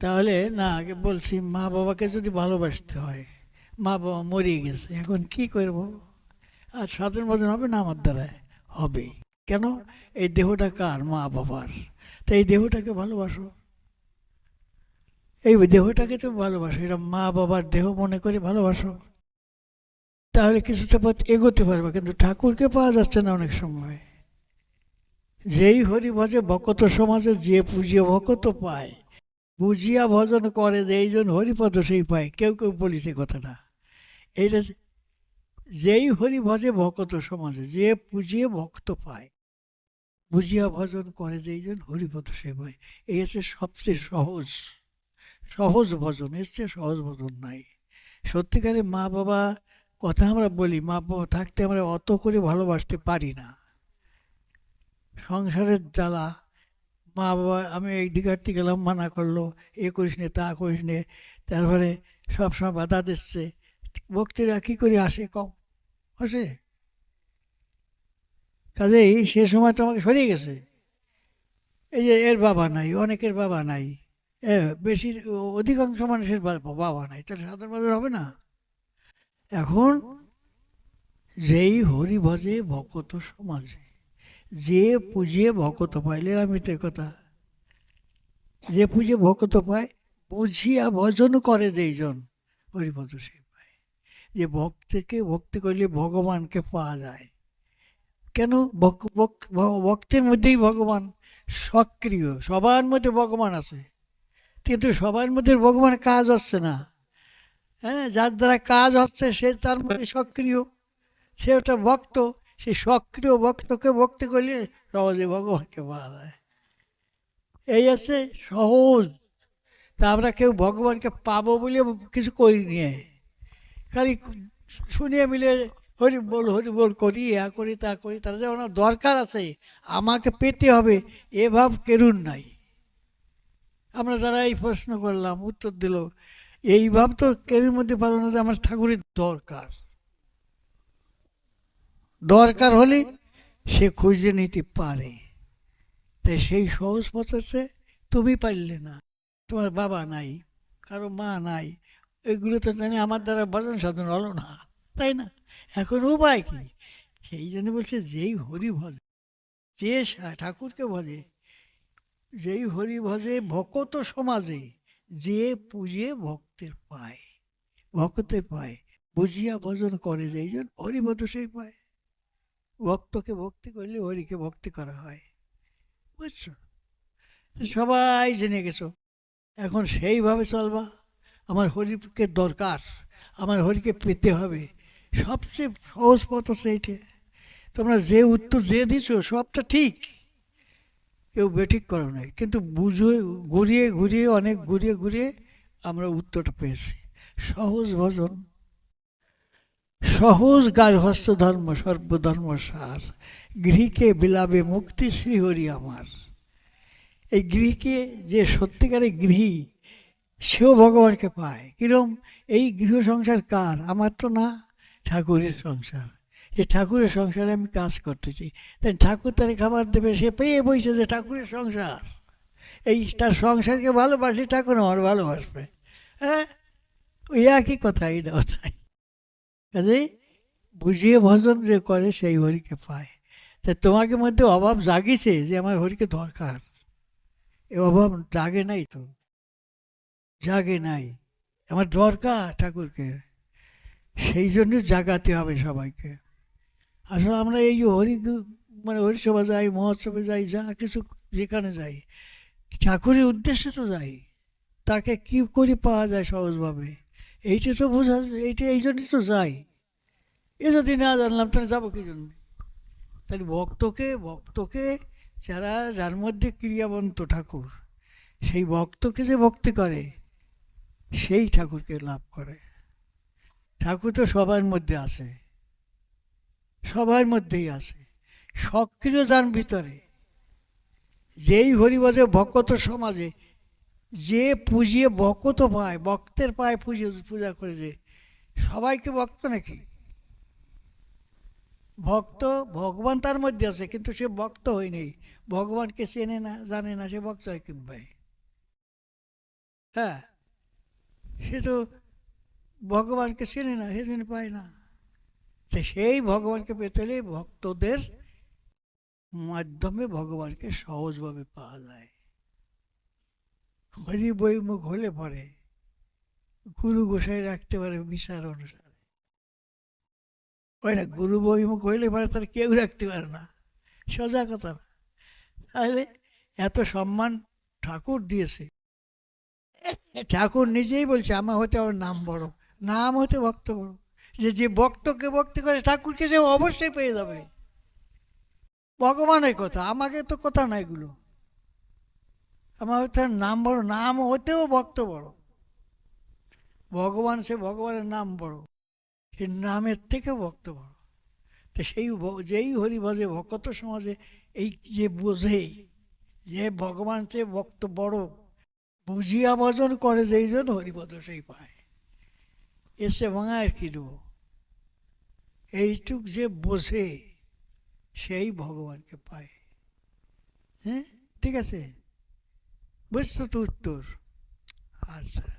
তাহলে না, আগে বলছি, মা বাবাকে যদি ভালোবাসতে হয়, মা বাবা মরিয়ে গেছে, এখন কি করব? আর সাধারণ ভজন হবে না আমার দ্বারায়? হবে। কেন? এই দেহটা কার? মা বাবার। তো এই দেহটাকে ভালোবাসো। এই দেহটাকে তো ভালোবাসো। এটা মা বাবার দেহ মনে করে ভালোবাসো। তাহলে কিছুটা পথ এগোতে পারবে, কিন্তু ঠাকুরকে পাওয়া যাচ্ছে না অনেক সময়। যেই হরি ভজে ভকত সমাজে যে পুজিয়ে ভকত পায় বুঝিয়া ভজন করে যে এইজন হরিপদ সেই পায়, কেউ কেউ বলিছে কথাটা। এইটা যেই হরি ভজে ভকত সমাজে, যে পুজিয়ে ভক্ত পায়, বুঝিয়া ভজন করে যে এইজন হরিপদ সেই পায়। এই হচ্ছে সবচেয়ে সহজ সহজ ভজন, এর চেয়ে সহজ ভজন নাই। সত্যিকারে মা বাবা কথা আমরা বলি, মা বাবা থাকতে আমরা অত করে ভালোবাসতে পারি না। সংসারের জ্বালা মা বাবা, আমি এই দিঘার্তি গেলাম মানা করল, এ করিস নে, তা করিস নে। তারপরে সবসময় বাধা দিচ্ছে। ভক্তিরা কী করে আসে কম আসে। কাজেই সে সময় তো আমাকে সরিয়ে গেছে। এই যে এর বাবা নাই, অনেকের বাবা নাই। বেশি, অধিকাংশ মানুষের বাবা নাই, তাহলে সাধারণ মানুষ হবে না। এখন যেই হরি ভজে ভকত সমাজে যে পুজিয়ে ভকত আমি তো কথা। যে পুজে ভকত পায়, বুঝিয়া ভজন করে যেইজন হরিপদ সে পায় যে ভক্তকে, ভক্তি করলে ভগবানকে পাওয়া যায়। কেন? ভক- ভক- ভক্তের মধ্যেই ভগবান সক্রিয়, সবার মধ্যে ভগবান আছে। কিন্তু সবার মধ্যে ভগবান কাজ হচ্ছে না। হ্যাঁ যার দ্বারা কাজ হচ্ছে, সে তার মধ্যে সক্রিয়, সে ওটা ভক্ত। সেই সক্রিয় ভক্তকে ভক্তি করলে সহজে ভগবানকে পাওয়া যায়। এই আছে সহজ। তা আমরা কেউ ভগবানকে পাবো বলে কিছু করি নিয়ে খালি শুনিয়ে মিলে হরি বল হরি বল করি ইয়া করি, তা করি, তারা যেমন দরকার আছে, আমাকে পেতে হবে, এ ভাব কেরুন নাই। আমরা যারা এই প্রশ্ন করলাম, উত্তর দিল, এই ভাব তো কেরুর মধ্যে পালন হচ্ছে, আমার ঠাকুরের দরকার। দরকার হলে সে খুঁজে নিতে পারে। তাই সেই সহজ পথ হচ্ছে তুমি পারলে না। তোমার বাবা নাই, কারও মা নাই, এগুলো তো জানি আমার দ্বারা ভজন সাধন হলো না, তাই না? এখন উপায় কি? সেই জন্য বলছে, যেই হরি ভজে, যে ঠাকুরকে ভজে, যেই হরি ভজে ভকত সমাজে, যে পুজে ভক্তের পায় ভক্তের পায়, বুঝিয়া ভজন করে, যেই জন হরিভদ সেই পায়। ভক্তকে ভক্তি করলে হরিকে ভক্তি করা হয়। বুঝছ? সবাই জেনে গেছো। এখন সেইভাবে চলবা। আমার হরিকে দরকার। আমার হরিকে পেতে হবে। সবচেয়ে সহজ পথ হচ্ছে এইটে। তোমরা যে উত্তর যে দিছো, সবটা ঠিক। কেউ বেঠিক করো নাই। কিন্তু বুঝে, ঘুরিয়ে ঘুরিয়ে, অনেক ঘুরিয়ে ঘুরিয়ে আমরা উত্তরটা পেয়েছি। সহজ ভজন। সহজ গার্হস্থ ধর্ম সর্বধর্ম সার। গৃহকে বিলাবে মুক্তি শ্রীহরি আমার। এই গৃহকে যে সত্যিকারের গৃহী, সেও ভগবানকে পায়। কিরম? এই গৃহ সংসার কার? আমার তো না, ঠাকুরের সংসার। এই ঠাকুরের সংসারে আমি কাজ করতেছি। তাই ঠাকুর তারে খাবার দেবে, সে পেয়ে বইছে যে ঠাকুরের সংসার। এই তার সংসারকে ভালোবাসি, ঠাকুর আমার ভালোবাসবে। হ্যাঁ? ওই একই কথা, এই দেওয়া কাজেই বুঝিয়ে ভজন যে করে সেই হরিকে পায়। তা তোমাকে মধ্যে অভাব জাগিছে যে আমার হরিকে দরকার। এ অভাব জাগে নাই তো। জাগে নাই। আমার দরকার ঠাকুরকে। সেই জন্য জাগাতে হবে সবাইকে। আসলে আমরা এই হরি মানে হরিসভা যাই, মহোৎসবে যাই, যা কিছু যেখানে যাই, ঠাকুরের উদ্দেশ্যে তো যাই। তাকে কি করে পাওয়া যায় সহজভাবে? এইটা তো বোঝা এইটা এই জন্যই তো যাই এ যদি না জানলাম, তাহলে যাব কি জন্য? তাহলে ভক্তকে ভক্তকে যারা, যার মধ্যে ক্রিয়াবন্ত ঠাকুর, সেই ভক্তকে যে ভক্তি করে, সেই ঠাকুরকে লাভ করে। ঠাকুর তো সবার মধ্যে আছে, সবার মধ্যেই আছে। সক্রিয় যান ভিতরে। যেই হরিবাজে ভক্ত সমাজে যে পুজিয়ে ভকত পায় বক্তের পায়ে পুজো পূজা করে যে সবাইকে ভক্ত নাকি? ভক্ত ভগবান তার মধ্যে আছে, কিন্তু সে ভক্ত হয়নি ভগবানকে চেনে না, জানে না, সে ভক্ত হয় কিংবা হ্যাঁ সে তো ভগবানকে চেনে না সে জন্য পায় না। তো সেই ভগবানকে পেতে হলে ভক্তদের মাধ্যমে ভগবানকে সহজভাবে পাওয়া যায়। হরি বইমুখ হলে পরে গুরু গোসাই রাখতে পারে বিচার অনুসারে। হয় না, গুরু বইমুখ হইলে পরে তার কেউ রাখতে পারে না, সোজা কথা না। তাহলে এত সম্মান ঠাকুর দিয়েছে। ঠাকুর নিজেই বলছে, আমার হতে আমার নাম বড়, নাম হতে ভক্ত বড়। যে যে ভক্তকে ভক্তি করে ঠাকুরকে সে অবশ্যই পেয়ে যাবে। ভগবানের কথা, আমাকে তো কথা না এগুলো। আমার হচ্ছে নাম বড়, নাম হতেও ভক্ত বড়। ভগবান, সে ভগবানের নাম বড়। সে নামের থেকে ভক্ত বড়। তো সেই যেই হরিভজে, ভকত সমাজে এই যে বোঝে যে ভগবান সে ভক্ত বড়, বুঝিয়া ভজন করে যেই জন্য হরিপদ সেই পায়। এসে ভাঙায় কি দেবো? এইটুক যে বোঝে, সেই ভগবানকে পায়। হ্যাঁ ঠিক আছে? বুঝছ তো উত্তর আচ্ছা